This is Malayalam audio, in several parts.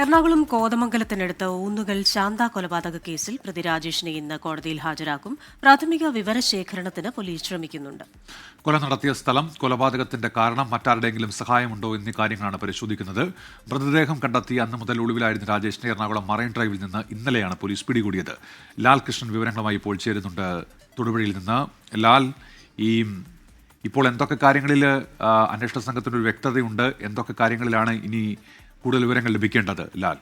എറണാകുളം കോതമംഗലത്തിനടുത്ത് ഊന്നുകൽ ശാന്ത കൊലപാതക കേസിൽ പ്രതി രാജേഷിനെ ഇന്ന് കോടതിയിൽ ഹാജരാക്കും. പ്രാഥമിക വിവരശേഖരണത്തിന് പോലീസ് ശ്രമിക്കുന്നുണ്ട്. കൊല നടത്തിയ സ്ഥലം കൊലപാതകത്തിന്റെ കാരണം മറ്റാരുടെയെങ്കിലും സഹായമുണ്ടോ എന്നീ കാര്യങ്ങളാണ് പരിശോധിക്കുന്നത്. മൃതദേഹം കണ്ടെത്തി അന്ന് മുതൽ ഒളിവിലായിരുന്ന രാജേഷിനെ എറണാകുളം മറൈൻ ഡ്രൈവിൽ നിന്ന് ഇന്നലെയാണ് പോലീസ് പിടികൂടിയത്. ലാൽകൃഷ്ണൻ വിവരങ്ങളുമായി ഇപ്പോൾ ചേരുന്നുണ്ട്. തൊടുപുഴയിൽ നിന്ന് ലാൽ ഈ ഇപ്പോൾ എന്തൊക്കെ കാര്യങ്ങളിൽ അന്വേഷണ സംഘത്തിന് ഒരു വ്യക്തതയുണ്ട്? എന്തൊക്കെ കാര്യങ്ങളിലാണ് ഇനി കൂടുതൽ വിവരങ്ങൾ ലഭിക്കേണ്ടത് ലാൽ.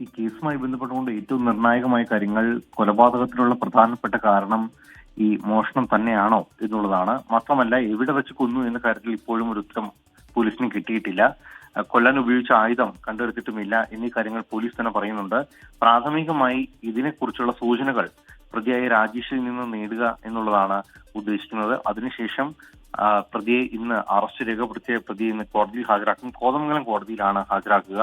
ഈ കേസുമായി ബന്ധപ്പെട്ടുകൊണ്ട് ഏറ്റവും നിർണായകമായ കാര്യങ്ങൾ കൊലപാതകത്തിനുള്ള പ്രധാനപ്പെട്ട കാരണം ഈ മോഷണം തന്നെയാണോ എന്നുള്ളതാണ്. മാത്രമല്ല എവിടെ വെച്ച് കൊന്നു എന്ന കാര്യത്തിൽ ഇപ്പോഴും ഒരു ഉത്തരം പോലീസിന് കിട്ടിയിട്ടില്ല. കൊല്ലാൻ ഉപയോഗിച്ച ആയുധം കണ്ടെടുത്തിട്ടുമില്ല എന്നീ കാര്യങ്ങൾ പോലീസ് തന്നെ പറയുന്നുണ്ട്. പ്രാഥമികമായി ഇതിനെക്കുറിച്ചുള്ള സൂചനകൾ പ്രതിയായ രാജേഷിൽ നിന്ന് നേടുക എന്നുള്ളതാണ് ഉദ്ദേശിക്കുന്നത്. അതിനുശേഷം പ്രതിയെ ഇന്ന് അറസ്റ്റ് രേഖപ്പെടുത്തിയ പ്രതിയെ ഇന്ന് കോടതിയിൽ ഹാജരാക്കും. കോതമംഗലം കോടതിയിലാണ് ഹാജരാക്കുക.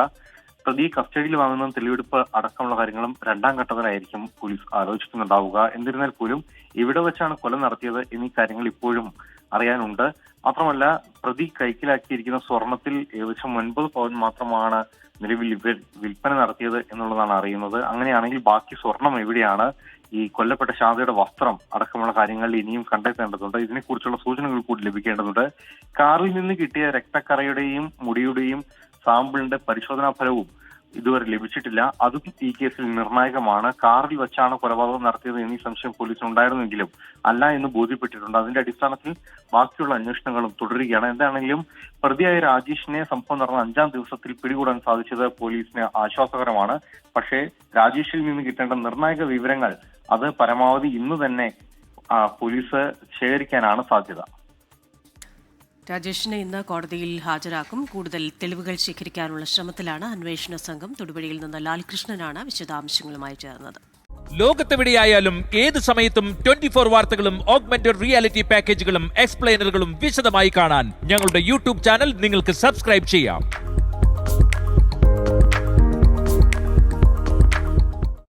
പ്രതി കസ്റ്റഡിയിൽ വാങ്ങുന്ന തെളിവെടുപ്പ് അടക്കമുള്ള കാര്യങ്ങളും രണ്ടാം ഘട്ടത്തിലായിരിക്കും പോലീസ് ആലോചിക്കുന്നുണ്ടാവുക. എന്നിരുന്നാൽ പോലും എവിടെ വെച്ചാണ് കൊല നടത്തിയത് എന്നീ കാര്യങ്ങൾ ഇപ്പോഴും അറിയാനുണ്ട്. മാത്രമല്ല പ്രതി കൈക്കലാക്കിയിരിക്കുന്ന സ്വർണത്തിൽ ഏകദേശം ഒൻപത് പവൻ മാത്രമാണ് നിലവിൽ വിൽപ്പന നടത്തിയത് എന്നുള്ളതാണ് അറിയുന്നത്. അങ്ങനെയാണെങ്കിൽ ബാക്കി സ്വർണം എവിടെയാണ്? ഈ കൊല്ലപ്പെട്ട ശാന്തയുടെ വസ്ത്രം അടക്കമുള്ള കാര്യങ്ങൾ ഇനിയും കണ്ടെത്തേണ്ടതുണ്ട്. ഇതിനെക്കുറിച്ചുള്ള സൂചനകൾ കൂടി ലഭിക്കേണ്ടതുണ്ട്. കാറിൽ നിന്ന് കിട്ടിയ രക്തക്കറയുടെയും മുടിയുടെയും സാമ്പിളിന്റെ പരിശോധനാ ഫലവും ഇതുവരെ ലഭിച്ചിട്ടില്ല. അതും ഈ കേസിൽ നിർണായകമാണ്. കാറിൽ വെച്ചാണ് കൊലപാതകം നടത്തിയത് എന്നീ സംശയം പോലീസിന് ഉണ്ടായിരുന്നെങ്കിലും അല്ല എന്ന് ബോധ്യപ്പെട്ടിട്ടുണ്ട്. അതിന്റെ അടിസ്ഥാനത്തിൽ ബാക്കിയുള്ള അന്വേഷണങ്ങളും തുടരുകയാണ്. എന്താണെങ്കിലും പ്രതിയായ രാജേഷിനെ സംഭവം നടന്ന അഞ്ചാം ദിവസത്തിൽ പിടികൂടാൻ സാധിച്ചത് പോലീസിന് ആശ്വാസകരമാണ്. പക്ഷേ രാജേഷിൽ നിന്ന് കിട്ടേണ്ട നിർണായക വിവരങ്ങൾ അത് പരമാവധി ഇന്ന് തന്നെ പോലീസ് ശേഖരിക്കാനാണ് സാധ്യത. രാജേഷിനെ ഇന്ന് കോടതിയിൽ ഹാജരാക്കും. കൂടുതൽ തെളിവുകൾ ശേഖരിക്കാനുള്ള ശ്രമത്തിലാണ് അന്വേഷണ സംഘം. തൊടുപുഴയിൽ നിന്ന് ലാൽകൃഷ്ണനാണ് വിശദാംശങ്ങളുമായി ചേർന്നത്. ലോകത്തെവിടെയായാലും ഏത് സമയത്തും ട്വന്റി ഫോർ വാർത്തകളും ഓഗ്മെന്റഡ് റിയാലിറ്റി പാക്കേജുകളും എക്സ്പ്ലെയിനറുകളും വിശദമായി കാണാൻ ഞങ്ങളുടെ യൂട്യൂബ് ചാനൽ നിങ്ങൾക്ക് സബ്സ്ക്രൈബ് ചെയ്യാം.